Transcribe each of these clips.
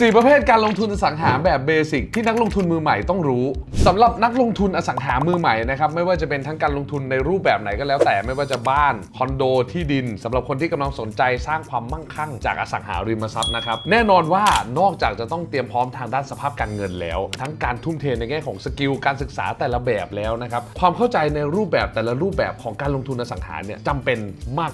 4ประเภทการลงทุนอสังหาแบบเบสิกที่นักลงทุนมือใหม่ต้องรู้สำหรับนักลงทุนอสังหามือใหม่นะครับไม่ว่าจะเป็นทั้งการลงทุนในรูปแบบไหนก็แล้วแต่ไม่ว่าจะบ้านคอนโดที่ดินสำหรับคนที่กำลังสนใจสร้างความมั่งคั่งจากอสังหาริมทรัพย์นะครับแน่นอนว่านอกจากจะต้องเตรียมพร้อมทางด้านสภาพการเงินแล้ว ทั้งการทุ่มเทในแง่ของสกิลการศึกษาแต่ละแบบแล้วนะครับความเข้าใจในรูปแบบแต่ละรูปแบบของการลงทุนอสังหาเนี่ยจำเป็น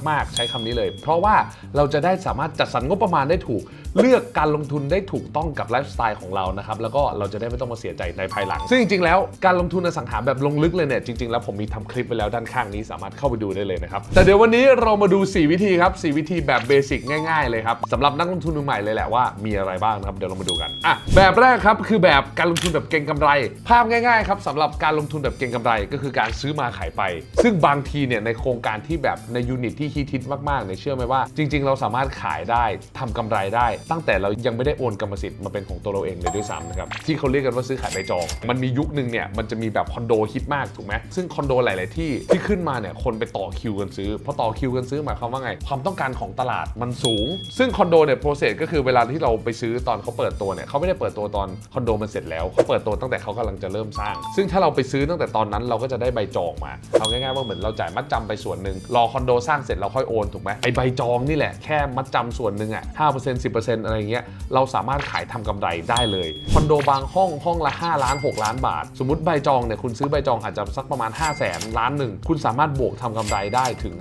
มากๆใช้คำนี้เลย เพราะว่าเราจะได้สามารถจัดสรรงบประมาณได้ถูก เลือกการลงทุนได้ถูกต้องกับไลฟ์สไตล์ของเรานะครับแล้วก็เราจะได้ไม่ต้องมาเสียใจในภายหลัง ซึ่งจริงๆแล้วการลงทุนอสังหาแบบลงลึกเลยเนี่ยจริงๆแล้วผมมีทำคลิปไปแล้วด้านข้างนี้สามารถเข้าไปดูได้เลยนะครับแต่เดี๋ยววันนี้เรามาดู 4 วิธีครับ4วิธีแบบเบสิกง่ายๆเลยครับสำหรับนักลงทุนมือใหม่เลยแหละว่ามีอะไรบ้างนะครับเดี๋ยวเรามาดูกันอะแบบแรกครับคือแบบการลงทุนแบบเก็งกำไร ภาพง่ายๆครับสำหรับการลงทุนแบบเก็งกำไร ก็คือการซื้อมาขายไป ซึ่งบางทีเนี่ยในโครงการที่แบบในยูนิตที่ฮิตๆมากๆเนี่ยเชื่อไหมว่า จริง ๆ เราสามารถขายได้ทำกำไรได้ ตั้งแต่เรายังไม่ได้โอนกรรมสิทธิ์มาเป็นของตัวเราเองเลยด้วยซ้ำนะครับที่เขาเรียกกันว่าซื้อขายใบจอง มันมียุคหนึ่งเนี่ยมันจะมีแบบคอนโดฮิตมากถูกไหมซึ่งคอนโดหลาย ๆ ที่ที่ขึ้นมาเนี่ยคนไปต่อคิวกันซื้อพอต่อคิวกันซื้อหมายความว่าไง ความต้องการของตลาดมันสูง ซึ่งคอนโดเนี่ยโปรเซสก็คือเวลาที่เราไปซื้อตอนเขาเปิดตัวเนี่ยเขาไม่ได้เปิดตัวตอนคอนโดมันเสร็จแล้วเขาเปิดตัวตั้งแต่เขากำลังจะเริ่มสร้าง ซึ่งถ้าเราไปซื้อตั้งแต่ตอนนั้นเราก็จะได้ใบจองมาเอาง่าย ๆ ว่าเหมือนเราจ่ายมัดจำไปส่วนหนึ่งรอคอนโดสร้างเสร็จเราค่อยโอนถูกไหมไอใบจองนี่แหละแค่มัดจำส่วนหนึ่งอะห้าเปอร์เซ็นต์สิบเปอร์เซ็นต์อะไรเงี้ยเราสามารถขายทำกำไรได้เลยคอนโดบางห้องห้องละ 5 ล้าน 6 ล้านบาท สมมติใบจองเนี่ยคุณซื้อใบจองอาจจะสักประมาณ 5 0 0แสนล้านหนึ่งคุณสามารถบวกทำกำไรได้ถึง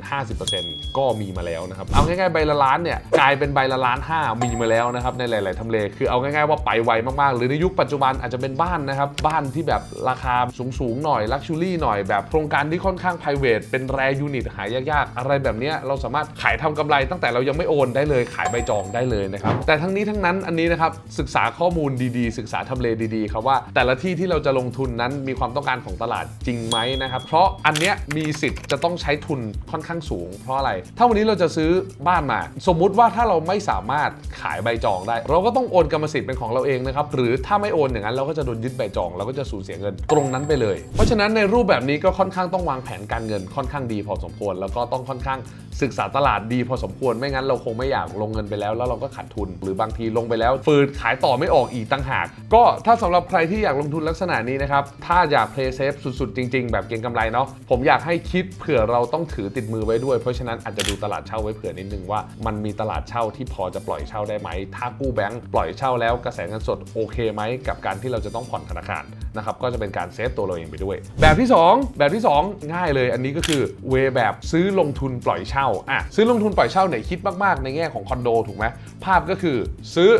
50%ก็มีมาแล้วนะครับเอาง่ายๆใบละล้านเนี่ยกลายเป็นใบละล้านห้ามีมาแล้วนะครับในหลาย ๆทำเลคือเอาง่ายๆว่าไปไวมากๆ หรือในยุคปัจจุบันอาจจะเป็นบ้านนะครับบ้านที่แบบราคาสูงๆหน่อยลักชูรี่หน่อยแบบโครงการที่ค่อนข้าง p r i v a t เป็นแรยูนิตหายากๆ อะไรแบบนี้เราสามารถขายทำกำไรตั้งแต่เรายังไม่โอนได้เลยขายใบจองได้เลยนะครับแต่ทั้งนี้ทั้งนั้นอันนี้นะครับศึกษาข้อมูลดีๆ ศึกษาทำเลดีๆครับว่า แต่ละที่ที่เราจะลงทุนนั้นมีความต้องการของตลาดจริงไหมนะครับเพราะอันเนี้ยมีสิทธิ์จะต้องใช้ทุนค่อนข้างสูง เพราะอะไร ถ้าวันนี้เราจะซื้อบ้านมา สมมุติว่าถ้าเราไม่สามารถขายใบจองได้ เราก็ต้องโอนกรรมสิทธิ์เป็นของเราเองนะครับหรือถ้าไม่โอนอย่างนั้นเราก็จะโดนยึดใบจองเราก็จะสูญเสียเงินตรงนั้นไปเลย เพราะฉะนั้นในรูปแบบนี้ก็ค่อนข้างต้องวางแผนการเงินค่อนข้างดีพอสมควร แล้วก็ต้องค่อนข้างศึกษาตลาดดีพอสมควรไม่งั้นเราคงไม่อยากลงเงินไปแล้ว แล้วเราก็ขาดทุน หรือบางทีลงไปแล้วฟืดขายต่อไม่ออกอีกต่างหาก ก็ถ้าสำหรับใครที่อยากลงทุนลักษณะนี้นะครับ ถ้าอยาก play safe สุดๆ จริงๆ แบบเก็งกำไรเนาะผมอยากให้คิดเผื่อเราต้องถือติดมือไว้ด้วย เพราะฉะนั้นอาจจะดูตลาดเช่าไว้เผื่อนิดนึงว่ามันมีตลาดเช่าที่พอจะปล่อยเช่าได้ไหม ถ้ากู้แบงก์ปล่อยเช่าแล้วกระแสเงินสดโอเคไหมกับการที่เราจะต้องผ่อนธนาคารนะครับก็จะเป็นการเซฟตัวเราเองไปด้วย แบบที่ 2 แบบที่ 2 ง่ายเลย อันนี้ก็คือเวแบบซื้อลงทุนปล่อยเช่าอะซื้อลงทุนปล่อยเช่าเนี่ยคิดมากๆ ในแง่ของคอนโดถูกไหมภาพก็คือซื้อ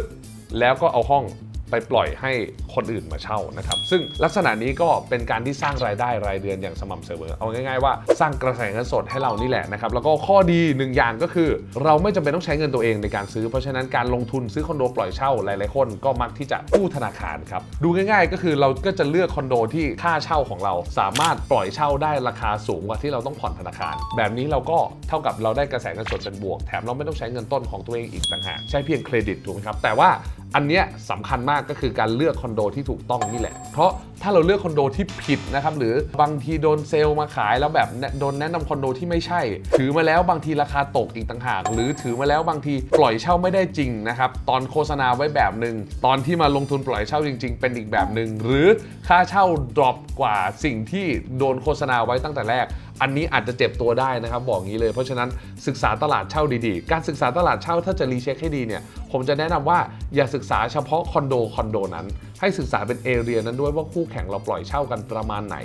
แล้วก็เอาห้องไปปล่อยให้ คนอื่นมาเช่านะครับซึ่งลักษณะนี้ก็เป็นการที่สร้างรายได้รายเดือนอย่างสม่ำเสมอเอาง่ายๆว่าสร้างกระแสเงินสดให้เรานี่แหละนะครับแล้วก็ข้อดีหนึ่งอย่างก็คือ เราไม่จำเป็นต้องใช้เงินตัวเองในการซื้อ เพราะฉะนั้นการลงทุนซื้อคอนโดปล่อยเช่าหลายๆคนก็มักที่จะกู้ธนาคารครับดูง่าย ๆ ก็คือเราก็จะเลือกคอนโดที่ค่าเช่าของเรา สามารถปล่อยเช่าได้ราคาสูงกว่าที่เราต้องผ่อนธนาคาร แบบนี้เราก็เท่ากับเราได้กระแสเงินสดเป็นบวกแถมเราไม่ต้องใช้เงินต้นของตัวเองอีกต่างหากใช้เพียงเครดิตถูกไหมครับแต่ว่าอันเนี้ยสำคัญมากก็คือการเลือกคอนโดที่ถูกต้องนี่แหละ เพราะถ้าเราเลือกคอนโดที่ผิดนะครับหรือบางทีโดนเซลล์มาขายแล้วแบบโดนแนะนำคอนโดที่ไม่ใช่ ถือมาแล้วบางทีราคาตกอีกต่างหาก หรือถือมาแล้วบางทีปล่อยเช่าไม่ได้จริงนะครับตอนโฆษณาไว้แบบหนึ่งตอนที่มาลงทุนปล่อยเช่าจริง ๆ เป็นอีกแบบหนึ่งหรือค่าเช่าดรอปกว่าสิ่งที่โดนโฆษณาไว้ตั้งแต่แรก อันนี้อาจจะเจ็บตัวได้นะครับ บอกงี้เลย เพราะฉะนั้นศึกษาตลาดเช่าดีๆ การศึกษาตลาดเช่าถ้าจะรีเช็คให้ดีเนี่ยผมจะแนะนำว่าอย่าศึกษาเฉพาะคอนโดคอนโดนั้น ให้ศึกษาเป็นเอเรียนั้นด้วยว่าคู่แข่งเราปล่อยเช่ากันประมาณไหน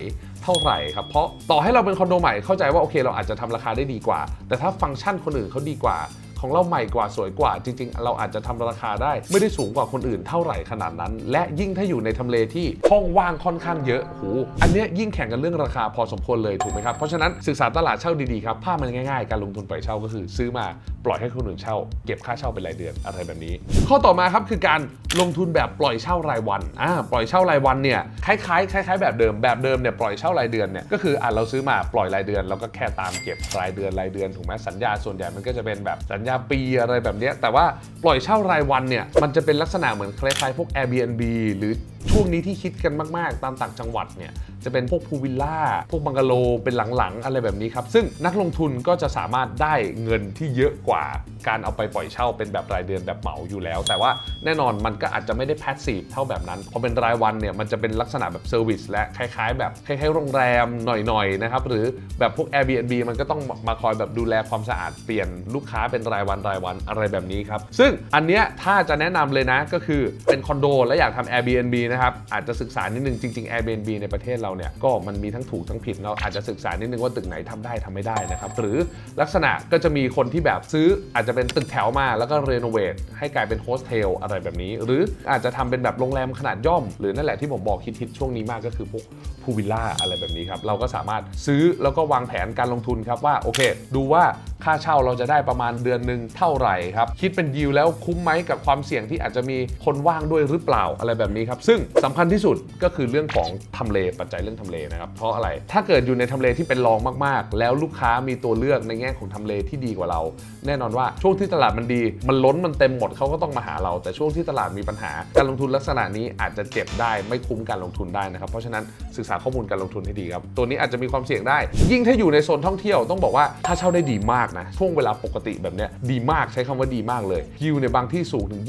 เท่าไหร่ครับเพราะต่อให้เราเป็นคอนโดใหม่เข้าใจว่าโอเคเราอาจจะทำราคาได้ดีกว่า แต่ถ้าฟังก์ชันคนอื่นเขาดีกว่า ของเราใหม่กว่าสวยกว่า จริง ๆ เราอาจจะทำราคาได้ ไม่ได้สูงกว่าคนอื่นเท่าไหร่ขนาดนั้น และยิ่งถ้าอยู่ในทำเลที่ห้องว่างค่อนข้างเยอะโหอันเนี้ยยิ่งแข่งกันเรื่องราคาพอสมควรเลยถูกไหมครับเพราะฉะนั้นศึกษาตลาดเช่าดีๆครับภาพมันง่ายๆ การลงทุนปล่อยเช่าก็คือซื้อมาปล่อยให้คนอื่นเช่า เก็บค่าเช่าเป็นรายเดือนอะไรแบบนี้ ข้อต่อมาครับคือการลงทุนแบบปล่อยเช่ารายวันอ่าปล่อยเช่ารายวันเนี่ยคล้ายๆคล้ายๆ แบบเดิมแบบเดิมเนี่ยปล่อยเช่ารายเดือนเนี่ยก็คืออะเราซื้อมาปล่อยรายเดือนเราก็แค่ตามเก็บรายเดือนรายเดือนถูกไหมสัญญาส่วนใหญ่มันก็จะเป็นแบบสัญญาปีอะไรแบบนี้แต่ว่าปล่อยเช่ารายวันเนี่ยมันจะเป็นลักษณะเหมือนคล้ายๆพวก Airbnb หรือ ช่วงนี้ที่คิดกันมาก ๆ ตามต่างจังหวัดเนี่ยจะเป็นพวกพูลวิลล่า พวกบังกะโลเป็นหลัง ๆ อะไรแบบนี้ครับ ซึ่งนักลงทุนก็จะสามารถได้เงินที่เยอะกว่าการเอาไปปล่อยเช่าเป็นแบบรายเดือนแบบเหมาอยู่แล้ว แต่ว่าแน่นอนมันก็อาจจะไม่ได้แพสซีฟเท่าแบบนั้นพอเป็นรายวันเนี่ยมันจะเป็นลักษณะแบบเซอร์วิสและคล้ายๆ แบบคล้ายๆโรงแรมหน่อยๆนะครับหรือแบบพวก Airbnb มันก็ต้องมาคอยแบบดูแลความสะอาดเปลี่ยนลูกค้าเป็นรายวันรายวันอะไรแบบนี้ครับซึ่งอันเนี้ยถ้าจะแนะนำเลยนะก็คือเป็นคอนโดและอยากทำ Airbnb นะครับอาจจะศึกษานิดนึงจริงๆ Airbnb ในประเทศเราเนี่ยก็มันมีทั้งถูกทั้งผิดเนาะอาจจะศึกษานิดนึงว่าตึกไหนทำได้ทำไม่ได้นะครับหรือลักษณะก็จะมีคนที่แบบซื้ออาจจะเป็นตึกแถวมาแล้วก็รีโนเวทให้กลายเป็นโฮสเทลอะไรแบบนี้ หรืออาจจะทำเป็นแบบโรงแรมขนาดย่อม หรือนั่นแหละที่ผมบอกฮิตๆช่วงนี้มากก็คือพวกพูวิลล่าอะไรแบบนี้ครับเราก็สามารถซื้อแล้วก็วางแผนการลงทุนครับว่าโอเค ดูว่า ค่าเช่าเราจะได้ประมาณเดือนหนึ่งเท่าไหร่ครับ คิดเป็นยิวแล้วคุ้มไหมกับความเสี่ยงที่อาจจะมีคนว่างด้วยหรือเปล่าอะไรแบบนี้ครับ ซึ่งสำคัญที่สุดก็คือเรื่องของทำเลปัจจัยเรื่องทำเลนะครับ เพราะอะไร ถ้าเกิดอยู่ในทำเลที่เป็นรองมากๆ แล้วลูกค้ามีตัวเลือกในแง่ของทำเลที่ดีกว่าเรา แน่นอนว่าช่วงที่ตลาดมันดี มันล้นมันเต็มหมดเขาก็ต้องมาหาเรา แต่ช่วงที่ตลาดมีปัญหา การลงทุนลักษณะนี้อาจจะเจ็บได้ไม่คุ้มการลงทุนได้นะครับ เพราะฉะนั้นศึกษาข้อมูลการลงทุนให้ดีครับ ตัวนี้อาจจะมีความเสี่ยงได้ ยิ่งถ้าอยู่ในโซนท่องเที่ยวต้องบอกว่าถ้าเช่าได้ดีมากนะช่วงเวลาปกติแบบเนี้ยดีมากใช้คำว่าดีมากเลยยิวในบางที่สูงถึง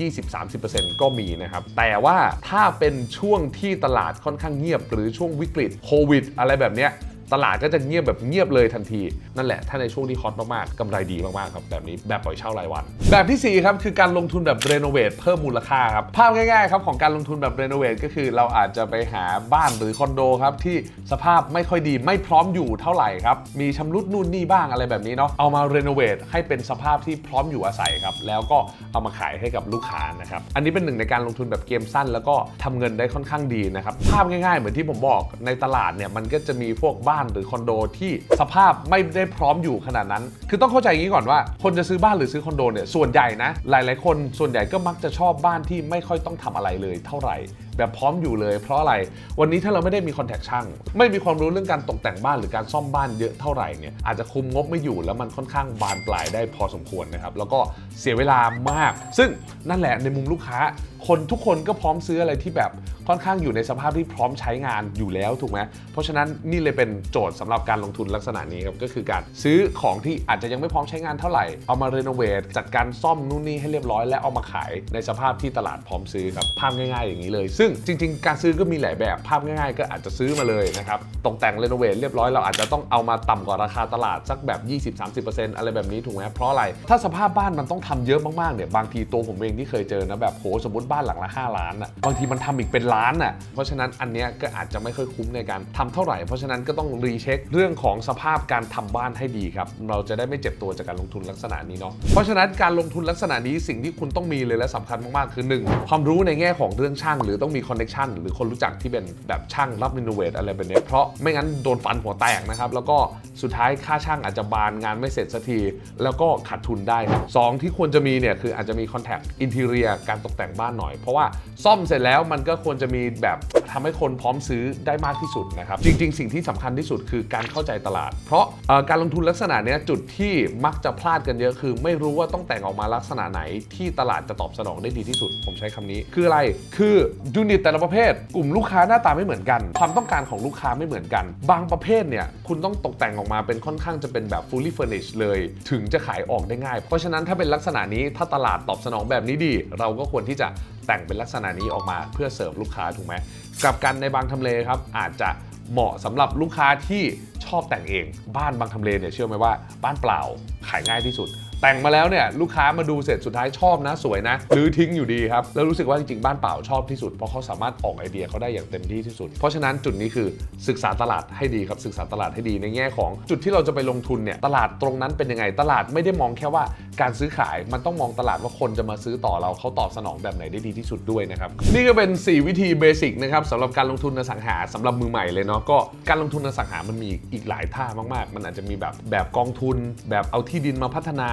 20-30%ก็มีนะครับ แต่ว่าถ้าเป็นช่วงที่ตลาดค่อนข้างเงียบ หรือช่วงวิกฤตโควิด อะไรแบบเนี้ย ตลาดก็จะเงียบแบบเงียบเลยทันที นั่นแหละ ถ้าในช่วงที่ฮอตมากๆกำไรดีมากๆครับแบบนี้แบบปล่อยเช่ารายวัน แบบที่ 4 ครับคือการลงทุนแบบรีโนเวทเพิ่มมูลค่าครับภาพง่ายๆครับของการลงทุนแบบรีโนเวทก็คือเราอาจจะไปหาบ้านหรือคอนโดครับที่สภาพไม่ค่อยดีไม่พร้อมอยู่เท่าไหร่ครับมีชำรุดนู่นนี่บ้างอะไรแบบนี้เนาะเอามารีโนเวทให้เป็นสภาพที่พร้อมอยู่อาศัยครับแล้วก็เอามาขายให้กับลูกค้านะครับอันนี้เป็นหนึ่งในการลงทุนแบบเกมสั้น แล้วก็ทำเงินได้ค่อนข้างดีนะครับภาพง่ายๆ เหมือนที่ผมบอกในตลาดเนี่ยมันก็จะมีพวกบ้านหรือคอนโดที่สภาพไม่ได้พร้อมอยู่ขนาดนั้น คือต้องเข้าใจอย่างนี้ก่อนว่า คนจะซื้อบ้านหรือซื้อคอนโดเนี่ยส่วนใหญ่นะหลาย ๆ คนส่วนใหญ่ก็มักจะชอบบ้านที่ไม่ค่อยต้องทำอะไรเลยเท่าไหร่ แบบพร้อมอยู่เลย เพราะอะไรวันนี้ถ้าเราไม่ได้มีคอนแทคช่าง ไม่มีความรู้เรื่องการตกแต่งบ้านหรือการซ่อมบ้านเยอะเท่าไหร่เนี่ยอาจจะคุมงบไม่อยู่แล้วมันค่อนข้างบานปลายได้พอสมควรนะครับแล้วก็เสียเวลามาก ซึ่งนั่นแหละในมุมลูกค้า คนทุกคนก็พร้อมซื้ออะไรที่แบบค่อนข้างอยู่ในสภาพที่พร้อมใช้งานอยู่แล้วถูกไหมเพราะฉะนั้นนี่เลยเป็นโจทย์สำหรับการลงทุนลักษณะนี้ครับก็คือการซื้อของที่อาจจะยังไม่พร้อมใช้งานเท่าไหร่เอามารีโนเวทจัดการซ่อมนู่นนี่ให้เรียบร้อย และเอามาขายในสภาพที่ตลาดพร้อมซื้อครับภาพง่ายๆอย่างนี้เลยซึ่งจริง ๆ การซื้อก็มีหลายแบบ ภาพง่ายๆ ก็อาจจะซื้อมาเลยนะครับ ตกแต่งเรโนเวทเรียบร้อย เราอาจจะต้องเอามาต่ำกว่าราคาตลาดสักแบบ 20-30%อะไรแบบนี้ถูกไหมเพราะอะไร ถ้าสภาพบ้านมันต้องทำเยอะมากๆ เนี่ย บางทีตัวผมเองที่เคยเจอนะแบบโหสมมติบ้านหลังละ 5 ล้านอะ บางทีมันทำอีกเป็นล้านอะ เพราะฉะนั้นอันเนี้ยก็อาจจะไม่ค่อยคุ้มในการทำเท่าไหร่ เพราะฉะนั้นก็ต้องรีเช็คเรื่องของสภาพการทำบ้านให้ดีครับ เราจะได้ไม่เจ็บตัวจากการลงทุนลักษณะนี้เนาะ เพราะฉะนั้นการลงทุนลักษณะนี้สิ่งที่คุณต้องมีเลยและสำคัญมากๆคือ 1 ความรู้ในแง่ของเรื่องช่างหรือต้องมีคอนเน็ชันหรือคนรู้จักที่เป็นแบบช่างรับรีโนเวทอะไรแบบนี้เพราะไม่งั้นโดนฟันหัวแตกนะครับ แล้วก็สุดท้ายค่าช่างอาจจะบานงานไม่เสร็จสักที แล้วก็ขาดทุนได้ครับสองที่ควรจะมีเนี่ยคืออาจจะมีคอนแทคอินเทเรียการตกแต่งบ้านหน่อย เพราะว่าซ่อมเสร็จแล้วมันก็ควรจะมีแบบ ทำให้คนพร้อมซื้อได้มากที่สุดนะครับ จริง ๆ สิ่งที่สำคัญที่สุดคือการเข้าใจตลาด เพราะการลงทุนลักษณะนี้จุดที่มักจะพลาดกันเยอะคือ ไม่รู้ว่าต้องแต่งออกมาลักษณะไหนที่ตลาดจะตอบสนองได้ดีที่สุด ผมใช้คำนี้ คืออะไรคือยูนิตแต่ละประเภท กลุ่มลูกค้าหน้าตาไม่เหมือนกัน ความต้องการของลูกค้าไม่เหมือนกัน บางประเภทเนี่ยคุณต้องตกแต่งออกมาเป็นค่อนข้างจะเป็นแบบ fully furnished เลย ถึงจะขายออกได้ง่าย เพราะฉะนั้นถ้าเป็นลักษณะนี้ถ้าตลาดตอบสนองแบบนี้ดี เราก็ควรที่จะ แต่งเป็นลักษณะนี้ออกมาเพื่อเสิร์ฟลูกค้าถูกไหมกลับกันในบางทำเลครับอาจจะเหมาะสำหรับลูกค้าที่ชอบแต่งเอง บ้านบางทำเลเนี่ยเชื่อไหมว่าบ้านเปล่าขายง่ายที่สุด แต่งมาแล้วเนี่ยลูกค้ามาดูเสร็จสุดท้ายชอบนะสวยนะหรือทิ้งอยู่ดีครับ แล้วรู้สึกว่าจริงๆ บ้านเปล่าชอบที่สุด เพราะเขาสามารถออกไอเดียเขาได้อย่างเต็มที่ที่สุด เพราะฉะนั้นจุดนี้คือศึกษาตลาดให้ดีครับศึกษาตลาดให้ดีในแง่ของจุดที่เราจะไปลงทุนเนี่ยตลาดตรงนั้นเป็นยังไงตลาดไม่ได้มองแค่ว่าการซื้อขายมันต้องมองตลาดว่าคนจะมาซื้อต่อเราเขาตอบสนองแบบไหนได้ดีที่สุดด้วยนะครับนี่ก็เป็น 4 วิธีเบสิกนะครับสำหรับการลงทุนในอสังหาสำหรับมือใหม่เลยเนาะก็การลงทุนในอสังหามันมีอีกหลายท่ามากๆ มันอาจจะมีแบบแบบกองทุน แบบเอาที่ดินมาพัฒนา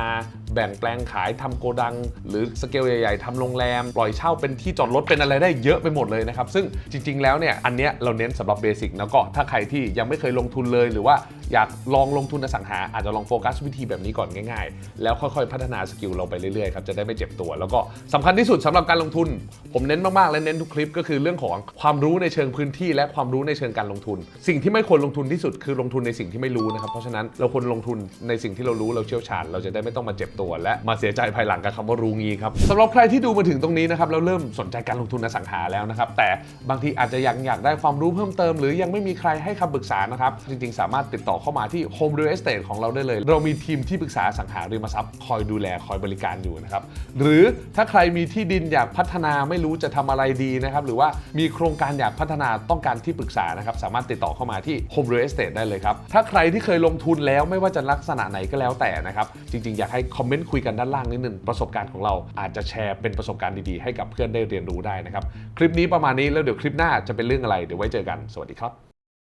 แบ่งแปลงขายทำโกดัง หรือสเกลใหญ่ๆทำโรงแรม ปล่อยเช่าเป็นที่จอดรถเป็นอะไรได้เยอะไปหมดเลยนะครับ ซึ่งจริงๆแล้วเนี่ยอันเนี้ยเราเน้นสำหรับเบสิกแล้วก็ถ้าใครที่ยังไม่เคยลงทุนเลย หรือว่าอยากลองลงทุนอสังหาอาจจะลองโฟกัสวิธีแบบนี้ก่อนง่ายๆ แล้วค่อยๆ พัฒนาสกิลเราไปเรื่อยๆครับจะได้ไม่เจ็บตัว แล้วก็สำคัญที่สุดสำหรับการลงทุน ผมเน้นมากๆและเน้นทุกคลิปก็คือเรื่องของความรู้ในเชิงพื้นที่ และความรู้ในเชิงการลงทุน สิ่งที่ไม่ควรลงทุนที่สุดคือลงทุนในสิ่งที่ไม่รู้นะครับเพราะฉะนั้นเราควรลงทุนในสิ่งที่เรารู้เราเชี่ยวชาญ เราจะได้ไม่ต้องมาเจ็บตัว และมาเสียใจภายหลังกับคำว่ารู้งี้ครับสำหรับใครที่ดูมาถึงตรงนี้นะครับแล้วเริ่มสนใจการลงทุนอสังหาแล้วนะครับแต่บางทีอาจจะยังอยากได้ความรู้เพิ่มเติม หรือยังไม่มีใครให้คำปรึกษานะครับจริงๆ สามารถติดต่อเข้ามาที่ Home Real Estate ของเราได้เลย เรามีทีมที่ปรึกษาสังหาริมทรัพย์คอยดูแลคอยบริการอยู่นะครับหรือถ้าใครมีที่ดินอยากพัฒนาไม่รู้จะทำอะไรดีนะครับหรือว่ามีโครงการอยากพัฒนาต้องการที่ปรึกษานะครับสามารถติดต่อเข้ามาที่ Home Real Estate ได้เลยครับถ้าใครที่เคยลงทุนแล้วไม่ว่าจะลักษณะไหนก็แล้วแต่นะครับจริงๆอยากให้คอมเมนต์คุยกันด้านล่างนิดนึงประสบการณ์ของเราอาจจะแชร์เป็นประสบการณ์ดีๆให้กับเพื่อนได้เรียนรู้ได้นะครับ คลิปนี้ประมาณนี้แล้วเดี๋ยวคลิปหน้าจะเป็นเรื่องอะไรเดี๋ยวไว้เจอกันสวัสดีครับ